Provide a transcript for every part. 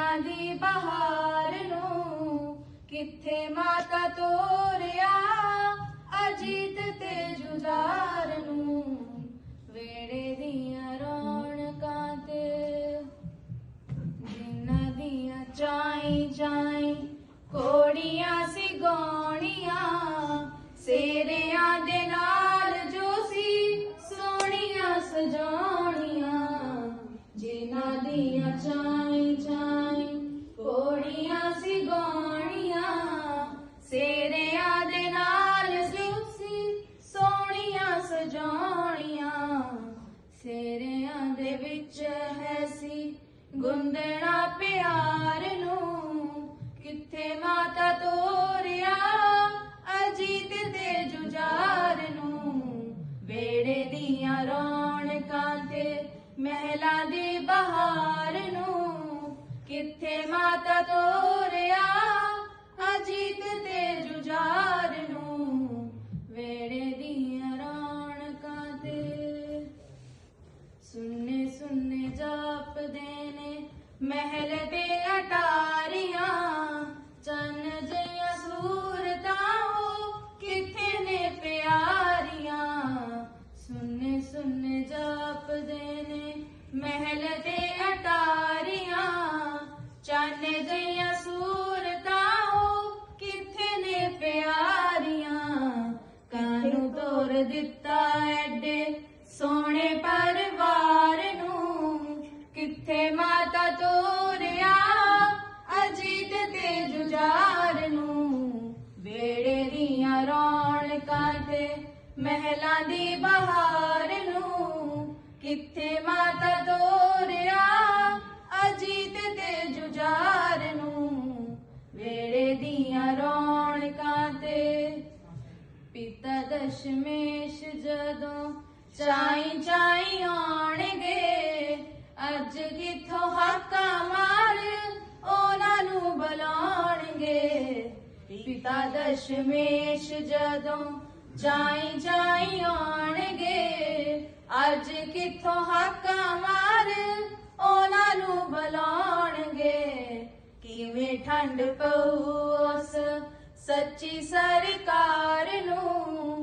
ਦੀਆਂ ਦੀ ਬਹਾਰ ਨੂੰ ਕਿੱਥੇ ਮਾਤਾ ਤੋਰਿਆ? ਅਜੀਤ ਤੇ ਜੁਝਾਰ ਨੂੰ ਵੇੜੇ ਦੀਆਂ ਰੌਣਕਾਂ ਤੇ। ਜਿਨ੍ਹਾਂ ਦੀਆਂ ਚਾਈ ਚਾਈ ਕੋੜੀਆਂ ਸੀ ਗਾਉਣੀਆਂ ਸੇਰਿਆਂ ਗੁੰਦਣਾ ਪਿਆਰ ਨੂੰ ਕਿੱਥੇ ਮਾਤਾ ਤੋਰਿਆ? ਅਜੀਤ ਦੇ ਜੁਝਾਰ ਨੂੰ ਵੇੜੇ ਦੀਆਂ ਰੌਣਕਾਂ ਤੇ ਮਹਿਲਾ ਦੀ ਬਹਾਰ ਨੂੰ ਕਿੱਥੇ ਮਾਤਾ ਤੋਰਿਆ? ਅਜੀਤ ਤੇ ਜਾਪਦੇ ਨੇ ਮਹਿਲ ਦੇ ਅਟਾਰੀਆਂ। ਚੰਨ ਜਿਹੀਆਂ ਸੂਰਤਾਂ ਉਹ ਕਿੱਥੇ ਨੇ ਪਿਆਰੀਆਂ। ਸੁੰਨੇ ਸੁੰਨੇ ਜਾਪਦੇ ਨੇ ਮਹਿਲ ਦੇ ਅਟਾਰੀਆਂ। ਚੰਨ ਜਿਹੀਆਂ ਸੂਰਤਾਂ ਉਹ ਕਿੱਥੇ ਨੇ ਪਿਆਰੀਆਂ। ਕਾਨੂੰ ਤੋਰ ਦਿੱਤਾ ਐਡੇ ਸੋਹਣੇ ਪਰਿਵਾਰ ਨੂੰ। ਕਿੱਥੇ ਮਾਤਾ ਤੋਰਿਆ? ਅਜੀਤ ਤੇ ਜੁਝਾਰ ਨੂੰ ਵੇੜੇ ਦੀਆਂ ਰੌਣਕਾਂ ਤੇ ਮਹਿਲਾਂ ਦੀ ਬਹਾਰ ਨੂੰ ਕਿੱਥੇ ਮਾਤਾ ਤੋਰਿਆ? ਅਜੀਤ ਤੇ ਜੁਝਾਰ ਨੂੰ ਵੇੜੇ ਦੀਆਂ ਰੌਣਕਾਂ ਤੇ ਪਿਤਾ ਦਸ਼ਮੇਸ਼ ਜਦੋਂ ਚਾਈ ਚਾਈ ਆਉਣਗੇ ਅੱਜ ਕਿਥੋਂ ਹਾਕਾਂ ਮਾਰ ਉਹਨਾਂ ਨੂੰ ਬੁਲਾਉਣਗੇ? ਪਿਤਾ ਦਸ਼ਮੇਸ਼ ਜਦੋਂ ਜਾਈ ਜਾਈ ਆਉਣਗੇ, ਅੱਜ ਕਿਥੋਂ ਹਾਕਾਂ ਮਾਰ ਉਹਨਾਂ ਨੂੰ ਬੁਲਾਉਣਗੇ? ਕਿਵੇਂ ਠੰਡ ਪਊ ਉਸ ਸੱਚੀ ਸਰਕਾਰ ਨੂੰ?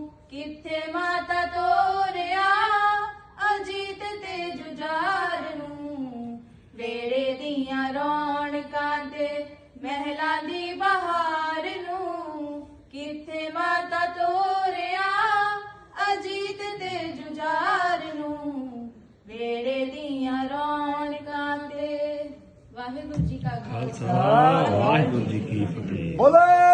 ਰੌਣਕਾਂ ਤੇ ਮਹਿਲਾਂ ਦੀ ਬਹਾਰ ਨੂੰ ਕਿੱਥੇ ਮਾਤਾ ਤੋਰਿਆ? ਅਜੀਤ ਤੇ ਜੁਝਾਰ ਨੂੰ ਵੇੜੇ ਦੀਆਂ ਰੌਣਕਾਂ ਤੇ। ਵਾਹਿਗੁਰੂ ਜੀ ਕਾ ਖਾਲਸਾ। ਵਾਹਿਗੁਰੂ ਜੀ ਕੀ ਫਤਿਹ। ਬੋਲੇ!